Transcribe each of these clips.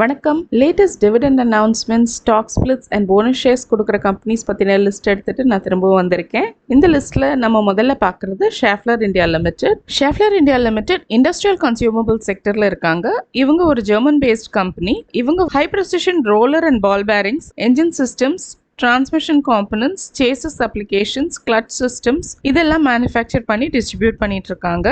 வணக்கம். Latest dividend announcements stock splits and bonus shares கொடுக்குற companies பற்றின லிஸ்ட் எடுத்துகிட்டு நான் திரும்பவும் வந்திருக்கேன். இந்த லிஸ்ட்டில் நம்ம முதல்ல பார்க்குறது Schaeffler India limited Schaeffler India limited industrial consumable செக்டரில் இருக்காங்க. இவங்க ஒரு ஜெர்மன் பேஸ்ட் கம்பெனி இவங்க high precision roller and ball bearings engine systems transmission components chassis applications clutch systems இதெல்லாம் மேனுஃபேக்சர் பண்ணி டிஸ்ட்ரிபியூட் பண்ணிட்டு இருக்காங்க.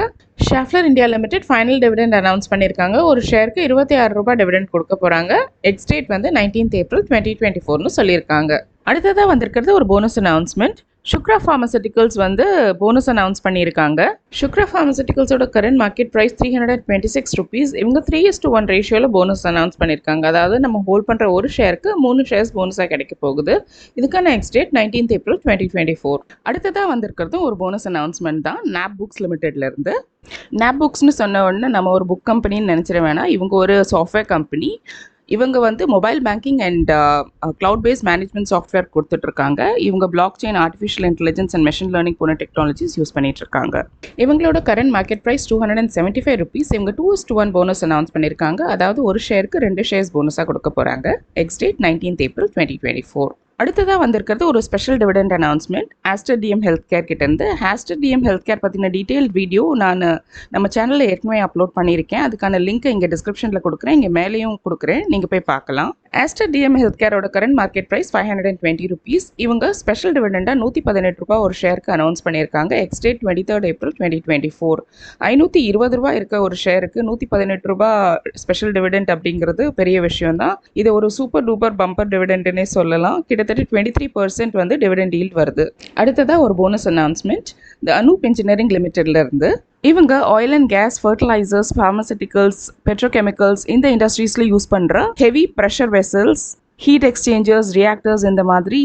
Schaeffler India limited final dividend announce பண்ணியிருக்காங்க ஒரு ஷேருக்கு இருபத்தி ஆறு ரூபாய் டிவிடெண்ட் கொடுக்க போகிறாங்க எக்ஸ்டேட் வந்து நைன்டீன்த் ஏப்ரல் டுவெண்ட்டி டுவெண்ட்டி ஃபோர்னு சொல்லியிருக்காங்க. அடுத்ததாக வந்திருக்கிறது ஒரு போனஸ் அனௌன்ஸ்மெண்ட் சுக்ரா ஃபார்மசூட்டிகல்ஸ் வந்து போனஸ் அனௌன்ஸ் பண்ணியிருக்காங்க. சுக்ரா ஃபார்மசூட்டிகல்ஸோட current market price three hundred twenty six rupees இவங்க த்ரீ இஸ் டூ ஒன் ரேஷியோவில் போனஸ் அனௌன்ஸ் பண்ணியிருக்காங்க. அதாவது நம்ம ஹோல்ட் பண்ணுற ஒரு ஷேருக்கு மூணு ஷேர்ஸ் போனஸாக கிடைக்க போகுது. இதுக்கான ex date nineteenth April twenty twenty four அடுத்ததாக வந்திருக்கிறதும் ஒரு போனஸ் அனௌன்ஸ்மெண்ட் தான் நாப் புக்ஸ் லிமிடெட்லேருந்து நாப் புக்ஸ்னு சொன்ன உடனே நம்ம ஒரு புக் கம்பெனின்னு நினச்சிட வேணாம். இவங்க ஒரு சாஃப்ட்வேர் கம்பெனி இவங்க வந்து mobile banking and cloud base management software கொடுத்துட்ருக்காங்க. இவங்க blockchain artificial intelligence and machine learning போன டெக்னாலஜிஸ் யூஸ் பண்ணிட்டு இருக்காங்க இவங்களோட current market price two hundred and seventy five rupees இவங்க two to one bonus announce பண்ணியிருக்காங்க. அதாவது ஒரு ஷேருக்கு ரெண்டு ஷேர்ஸ் போனஸாக கொடுக்க போகிறாங்க ex date nineteenth April twenty twenty four அடுத்ததாக வந்திருக்கிறது ஒரு special dividend announcement Aster DM health care கிட்டேருந்து. ஆஸ்டர் டிஎம் ஹெல்த் கேர் பற்றின டீட்டெயில் வீடியோ நான் நம்ம சேனலில் ஏற்கனவே அப்லோட் பண்ணியிருக்கேன். அதுக்கான லிங்க் இங்கே டிஸ்கிரிப்ஷனில் கொடுக்குறேன். இங்கே மேலேயும் கொடுக்குறேன். நீங்கள் போய் பார்க்கலாம். Aster DM health கேரோட current market price five hundred and twenty rupees இவங்க ஸ்பெஷல் டிவிடெண்டாக நூற்றி பதினெட்டு ரூபா ஒரு ஷேருக்கு அனௌன்ஸ் பண்ணியிருக்காங்க. Ex date twenty third April twenty twenty four ஐநூற்றி இருபது ரூபா இருக்க ஒரு ஷேருக்கு நூற்றி பதினெட்டு ரூபா ஸ்பெஷல் டிவிடெண்ட் அப்படிங்கிறது பெரிய விஷயம் தான் இது ஒரு சூப்பர் டூப்பர் பம்பர் டிவிடெண்ட்னே சொல்லலாம். கிட்டத்தட்ட டுவெண்ட்டி த்ரீ பர்சன்ட் வந்து டிவிடெண்ட் ஈல்ட் வருது. அடுத்ததாக ஒரு bonus announcement the Anup engineering லிமிடெட்லேருந்து இவங்க oil and gas fertilisers pharmaceuticals petrochemicals இந்த இண்டஸ்ட்ரீஸில் யூஸ் பண்ணுற heavy pressure vessels heat exchangers reactors இந்த மாதிரி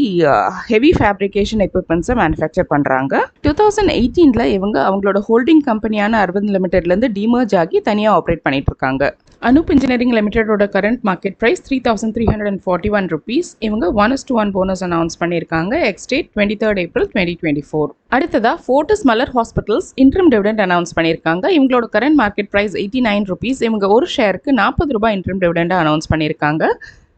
ஹெவி ஃபேப்ரிகேஷன் எக்யூப்மெண்ட்ஸை மேனுஃபேக்சர் பண்ணுறாங்க டூ தௌசண்ட் எயிட்டீனில் இவங்க அவங்களோட ஹோல்டிங் கம்பெனியான அரவிந்த் லிமிடெட்லேருந்து டிமர்ஜ் ஆகி தனியாக ஆப்ரேட் பண்ணிட்டு இருக்காங்க. Anup engineering லிமிடெடோட current market price three thousand three hundred and forty one rupees இவங்க one is to one bonus announce பண்ணியிருக்காங்க ex date twenty third April twenty twenty four அடுத்ததாக Fortis Malar hospitals interim dividend announce பண்ணியிருக்காங்க இவங்களோட current market price eighty nine rupees இவங்க ஒரு ஷேருக்கு நாற்பது ரூபாய் இன்ட்ரம் டிவிடெண்ட் அனௌன்ஸ் பண்ணியிருக்காங்க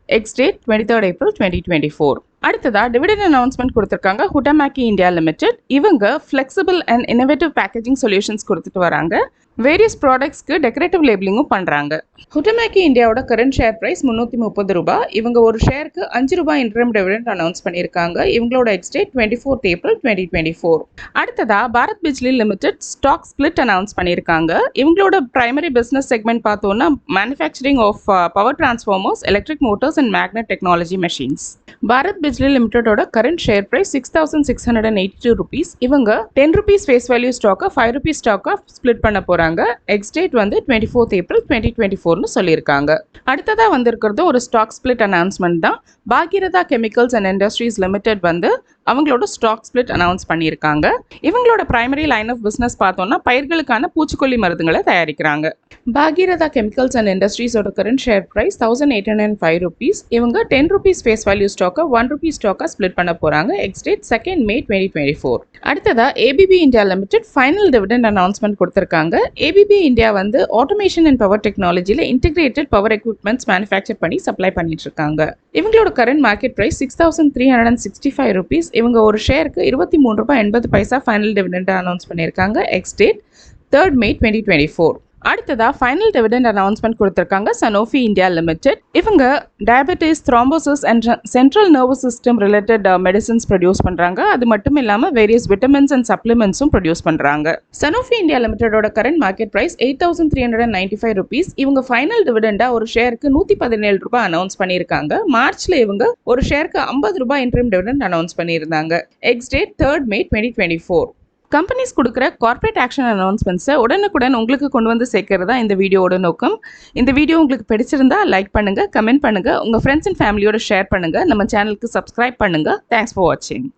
X date 23rd April 2024. அடுத்ததாக டிவிடன் அனௌன்ஸ்மெண்ட் கொடுத்துருக்காங்க ஹுட்டமாக்கி இந்தியா லிமிடெட் இவங்க flexible and innovative packaging solutions கொடுத்துட்டு வராங்க. வேரியஸ் ப்ராடக்ட்ஸ்க்கு டெக்கரேட்டிவ் லேபிளிங்கும் பண்ணுறாங்க ஹுட்டமேக்கி இந்தியாவோட கரண்ட் ஷேர் ப்ரைஸ் முந்நூற்றி முப்பது ரூபாய் இவங்க ஒரு ஷேருக்கு அஞ்சு ரூபாய் இன்டர்ம் டெவிடெண்ட் அனௌன்ஸ் பண்ணியிருக்காங்க. இவங்களோட ex date twenty fourth April twenty twenty four அடுத்ததாக Bharat Bijlee limited stock split announce பண்ணியிருக்காங்க. இவங்களோட பிரைமரி பிஸ்னஸ் செக்மெண்ட் பார்த்தோன்னா manufacturing of power transformers electric motors and magnet technology machines Bharat Bijlee லிமிடெடோட current share price six thousand six hundred and eighty two rupees இவங்க ten rupees face value ஸ்டாக்கை five rupees ஸ்டாக்கை split பண்ண போகிறாங்க ex date வந்து twenty fourth April twenty twenty ஃபோர்னு சொல்லியிருக்காங்க. அடுத்ததாக வந்திருக்கிறது ஒரு ஸ்டாக் ஸ்பிளிட் அனௌன்ஸ்மெண்ட் தான். Bhagiradha chemicals and industries limited வந்து அவங்களோட ஸ்டாக் ஸ்ப்ளிட் அனௌன்ஸ் பண்ணியிருக்காங்க. இவங்களோட பிரைமரி லைன் ஆஃப் பிஸ்னஸ் பார்த்தோம்னா பயிர்களுக்கான பூச்சிக்கொல்லி மருந்துகளை தயாரிக்கிறாங்க. பாகீரதா chemicals and இண்டஸ்ட்ரீஸோட current share price thousand eight hundred five rupees இவங்க டென் ருபீஸ் ஃபேஸ் வேல்யூ ஸ்டாக்கை ஒன் ருபீஸ் ஸ்டாக்காக ஸ்பிளிட் பண்ண போகிறாங்க ex date second May twenty twenty four அடுத்ததா ABB India limited final dividend announcement கொடுத்துருக்காங்க. ஏபிபி இந்தியா வந்து automation and power டெக்னாலஜியில் integrated power equipments manufacture பண்ணி சப்ளை பண்ணிட்டு இருக்காங்க. இவங்களோட current market price six thousand three hundred and sixty five rupees இவங்க ஒரு ஷேருக்கு இருபத்தி மூணு ரூபாய் எண்பது பைசா ஃபைனல் டிவிடெண்ட் அனௌன்ஸ் பண்ணியிருக்காங்க. Ex date third May twenty twenty four அடுத்ததா ஃபைனல் டிவிடெண்ட் அனௌன்ஸ்மெண்ட் கொடுத்துருக்காங்க சனோஃபி இந்தியா லிமிடெட் இவங்க diabetes thrombosis and central nervous system related medicines produce பண்ணுறாங்க அது மட்டும் இல்லாமல் வேரியஸ் விட்டமின்ஸ் அண்ட் சப்ளிமெண்ட்ஸும் ப்ரொடியூஸ் பண்ணுறாங்க Sanofi India லிமிடெடோட current market price eight thousand three hundred ninety five rupees இவங்க final டிவிடெண்டாக ஒரு ஷேருக்கு நூற்றி பதினேழு ரூபாய் அனௌன்ஸ் பண்ணியிருக்காங்க. மார்ச்ல இவங்க ஒரு ஷேருக்கு ஐம்பது ரூபாய் இன்ட்ரீம் டிவிடெண்ட் அனௌன்ஸ் பண்ணியிருந்தாங்க. Ex date third May twenty twenty four companies கொடுக்குற கார்ப்பரேட் ஆக்ஷன் அனௌன்ஸ்மெண்ட்ஸை உடனுக்குடன் உங்களுக்கு கொண்டு வந்து சேர்க்கறதா இந்த வீடியோவோட நோக்கம். இந்த வீடியோ உங்களுக்கு பிடிச்சிருந்தா லைக் பண்ணுங்கள் கமெண்ட் பண்ணுங்கள் உங்கள் ஃப்ரெண்ட்ஸ் அண்ட் ஃபேமிலியோட ஷேர் பண்ணுங்கள் நம்ம சேனலுக்கு சப்ஸ்கிரைப் பண்ணுங்கள் தேங்க்ஸ் ஃபார் வாட்சிங்